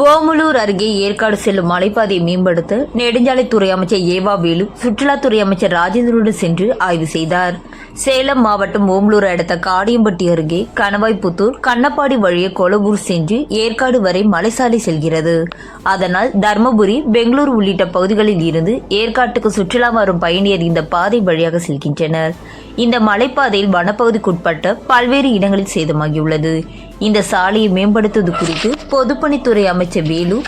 ஓமலூர் அருகே ஏற்காடு செல்லும் மலைப்பாதையை மேம்படுத்த நெடுஞ்சாலைத்துறை அமைச்சர் ஏவா வேலு சுற்றுலாத்துறை அமைச்சர் ராஜேந்திரனுடன் சென்று ஆய்வு செய்தார். சேலம் மாவட்டம் ஓமலூர் அடுத்த காடியம்பட்டி அருகே கணவாய்புத்தூர் கண்ணப்பாடி வழியே கொலபூர் சென்று ஏற்காடு வரை மலைசாலை செல்கிறது. அதனால் தர்மபுரி பெங்களூர் உள்ளிட்ட பகுதிகளில் இருந்து ஏற்காட்டுக்கு சுற்றுலா வரும் பயணியர் இந்த பாதை வழியாக செல்கின்றனர். இந்த மலைப்பாதையில் வனப்பகுதிக்குட்பட்ட பல்வேறு இடங்களில் சேதமாகியுள்ளது. இந்த சாலையை மேம்படுத்துவது குறித்து பொதுப்பணித்துறை அமைச்சர் வேலு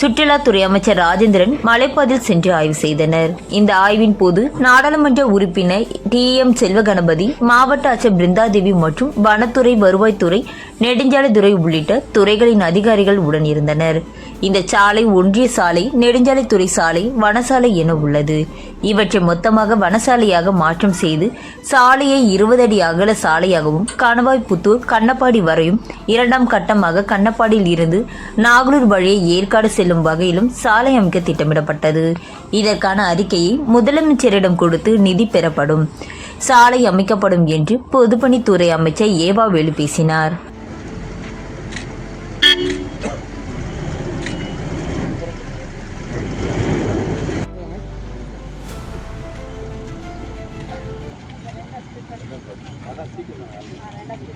சுற்றுலாத்துறை அமைச்சர் ராஜேந்திரன் மலைப்பாதையில் சென்று ஆய்வு செய்தனர். இந்த ஆய்வின் போது நாடாளுமன்ற உறுப்பினர் டி. எம். செல்வகணபதி மாவட்ட ஆட்சியர் பிருந்தாதேவி மற்றும் வனத்துறை வருவாய்த்துறை நெடுஞ்சாலைத்துறை உள்ளிட்ட துறைகளின் அதிகாரிகள் உடன் இருந்தனர். இந்த சாலை ஒன்றிய சாலை நெடுஞ்சாலைத்துறை சாலை வனசாலை என உள்ளது. இவற்றை மொத்தமாக வனசாலையாக மாற்றம் செய்து சாலையை இருபது அடி அகல சாலையாகவும் கணவாய்புத்தூர் கண்ணப்பாடி வரையும் இரண்டாம் கட்டமாக கண்ணப்பாடியில் இருந்து நாகலூர் வழியை ஏற்காடு செல்லும் வகையிலும் சாலை அமைக்க திட்டமிடப்பட்டது. இதற்கான அறிக்கையை முதலமைச்சரிடம் கொடுத்து நிதி பெறப்படும். சாலை அமைக்கப்படும் என்று பொதுப்பணித்துறை அமைச்சர் ஏவா வேலு பேசினார்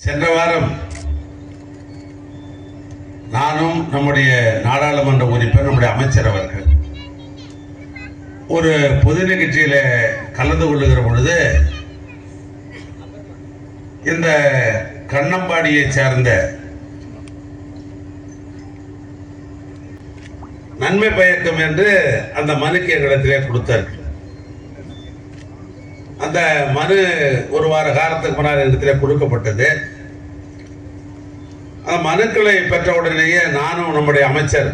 சென்ற வாரம் நானும் நம்முடைய நாடாளுமன்ற உறுப்பினர் நம்முடைய அமைச்சர் அவர்கள் ஒரு பொது நிகழ்ச்சியில கலந்து கொள்ளுகிற பொழுது இந்த கண்ணம்பாடியை சார்ந்த நன்மை பயக்கும் என்று அந்த மனுக்கு எங்களிடத்திலே கொடுத்தார்கள். அந்த மனு ஒரு வார காலத்துக்கு முன்னால் இடத்துல கொடுக்கப்பட்டது. அந்த மனுக்களை பெற்ற உடனேயே நானும் நம்முடைய அமைச்சர்